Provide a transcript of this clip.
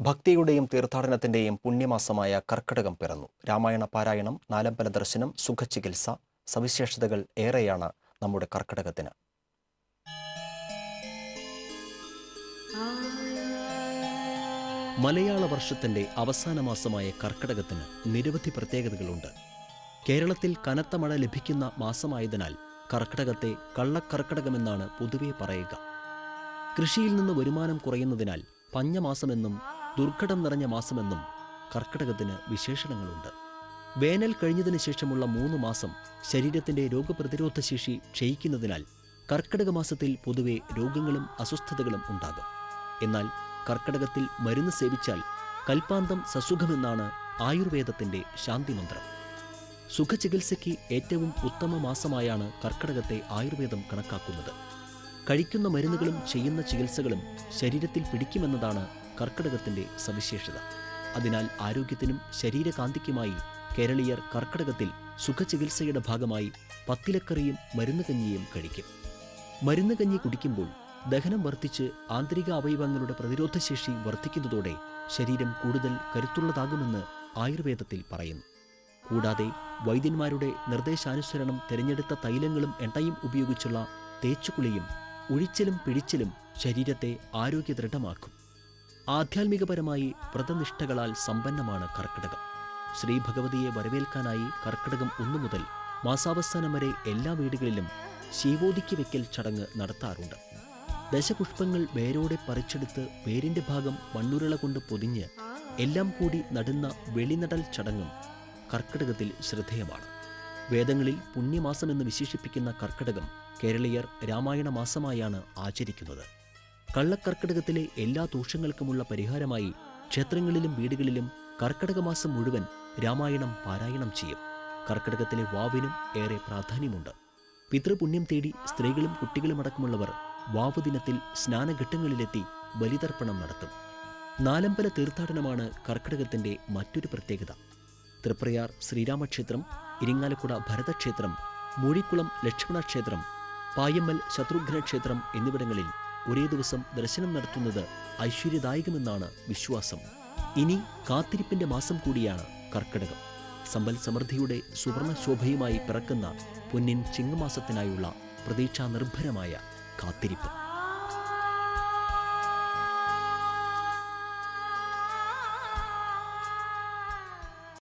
ഭക്തിയുടെയും തീർത്ഥാടനത്തിന്റെയും പുണ്യമാസമായ കർക്കിടകം പിറന്നു. രാമായണ പാരായണം നാലമ്പല ദർശനം സുഖചികിത്സ സവിശേഷതകൾ ഏറെയാണ് നമ്മുടെ കർക്കിടകത്തിന്. മലയാള വർഷത്തിന്റെ അവസാന മാസമായ കർക്കിടകത്തിന് നിരവധി പ്രത്യേകതകളുണ്ട്. കേരളത്തിൽ കനത്ത മഴ ലഭിക്കുന്ന മാസമായതിനാൽ കർക്കിടകത്തെ കള്ളക്കർക്കിടകമെന്നാണ് പൊതുവെ പറയുക. കൃഷിയിൽ നിന്ന് വരുമാനം കുറയുന്നതിനാൽ പഞ്ഞമാസമെന്നും ദുർഘടം നിറഞ്ഞ മാസമെന്നും കർക്കിടകത്തിന് വിശേഷണങ്ങളുണ്ട്. വേനൽ കഴിഞ്ഞതിന് ശേഷമുള്ള മൂന്ന് മാസം ശരീരത്തിന്റെ രോഗപ്രതിരോധ ശേഷി ക്ഷയിക്കുന്നതിനാൽ കർക്കിടക മാസത്തിൽ പൊതുവെ രോഗങ്ങളും അസ്വസ്ഥതകളും ഉണ്ടാകും. എന്നാൽ കർക്കിടകത്തിൽ മരുന്ന് സേവിച്ചാൽ കൽപ്പാന്തം സസുഖമെന്നാണ് ആയുർവേദത്തിന്റെ ശാന്തിമന്ത്രം. സുഖചികിത്സയ്ക്ക് ഏറ്റവും ഉത്തമ മാസമായാണ് കർക്കിടകത്തെ ആയുർവേദം കണക്കാക്കുന്നത്. കഴിക്കുന്ന മരുന്നുകളും ചെയ്യുന്ന ചികിത്സകളും ശരീരത്തിൽ പിടിക്കുമെന്നതാണ് കർക്കിടകത്തിന്റെ സവിശേഷത. അതിനാൽ ആരോഗ്യത്തിനും ശരീരകാന്തിക്കുമായി കേരളീയർ കർക്കിടകത്തിൽ സുഖചികിത്സയുടെ ഭാഗമായി പത്തിലക്കറിയും മരുന്ന് കഞ്ഞിയും കഴിക്കും. മരുന്ന് കഞ്ഞി കുടിക്കുമ്പോൾ ദഹനം വർദ്ധിച്ച് ആന്തരിക അവയവങ്ങളുടെ പ്രതിരോധശേഷി വർദ്ധിക്കുന്നതോടെ ശരീരം കൂടുതൽ കരുത്തുള്ളതാകുമെന്ന് ആയുർവേദത്തിൽ പറയുന്നു. കൂടാതെ വൈദ്യന്മാരുടെ നിർദ്ദേശാനുസരണം തിരഞ്ഞെടുത്ത തൈലങ്ങളും എണ്ണയും ഉപയോഗിച്ചുള്ള തേച്ചുകുളിയും ഒഴിച്ചിലും പിഴിച്ചിലും ശരീരത്തെ ആരോഗ്യദൃഢമാക്കും. ആധ്യാത്മികപരമായി വ്രതനിഷ്ഠകളാൽ സമ്പന്നമാണ് കർക്കിടകം. ശ്രീ ഭഗവതിയെ വരവേൽക്കാനായി കർക്കിടകം ഒന്നു മുതൽ മാസാവസാനം വരെ എല്ലാ വീടുകളിലും ശീവോദിക്ക് വെക്കൽ ചടങ്ങ് നടത്താറുണ്ട്. ദശപുഷ്പങ്ങൾ വേരോടെ പറിച്ചെടുത്ത് വേരിന്റെ ഭാഗം മണ്ണുരുള കൊണ്ട് പൊതിഞ്ഞ് എല്ലാം കൂടി നടുന്ന വെളിനടൽ ചടങ്ങും കർക്കിടകത്തിൽ ശ്രദ്ധേയമാണ്. വേദങ്ങളിൽ പുണ്യമാസമെന്ന് വിശേഷിപ്പിക്കുന്ന കർക്കിടകം കേരളീയർ രാമായണ മാസമായാണ് ആചരിക്കുന്നത്. കള്ളക്കർക്കിടകത്തിലെ എല്ലാ ദോഷങ്ങൾക്കുമുള്ള പരിഹാരമായി ക്ഷേത്രങ്ങളിലും വീടുകളിലും കർക്കിടക മാസം മുഴുവൻ രാമായണം പാരായണം ചെയ്യും. കർക്കിടകത്തിലെ വാവിനും ഏറെ പ്രാധാന്യമുണ്ട്. പിതൃപുണ്യം തേടി സ്ത്രീകളും കുട്ടികളുമടക്കമുള്ളവർ വാവ് ദിനത്തിൽ സ്നാനഘട്ടങ്ങളിലെത്തി ബലിതർപ്പണം നടത്തും. നാലമ്പല തീർത്ഥാടനമാണ് കർക്കിടകത്തിന്റെ മറ്റൊരു പ്രത്യേകത. തൃപ്രയാർ ശ്രീരാമക്ഷേത്രം ഇരിങ്ങാലക്കുട ഭരതക്ഷേത്രം മൂഴിക്കുളം ലക്ഷ്മണക്ഷേത്രം പായമ്മൽ ശത്രുഘ്നക്ഷേത്രം എന്നിവിടങ്ങളിൽ ഒരേ ദിവസം ദർശനം നടത്തുന്നത് ഐശ്വര്യദായകമെന്നാണ് വിശ്വാസം. ഇനി കാത്തിരിപ്പിന്റെ മാസം കൂടിയാണ് കർക്കിടകം. സമ്പൽ സമൃദ്ധിയുടെ സുവർണ ശോഭയുമായി പിറക്കുന്ന പൊന്നിൻ ചിങ്ങമാസത്തിനായുള്ള പ്രതീക്ഷാ നിർഭരമായ കാത്തിരിപ്പ്.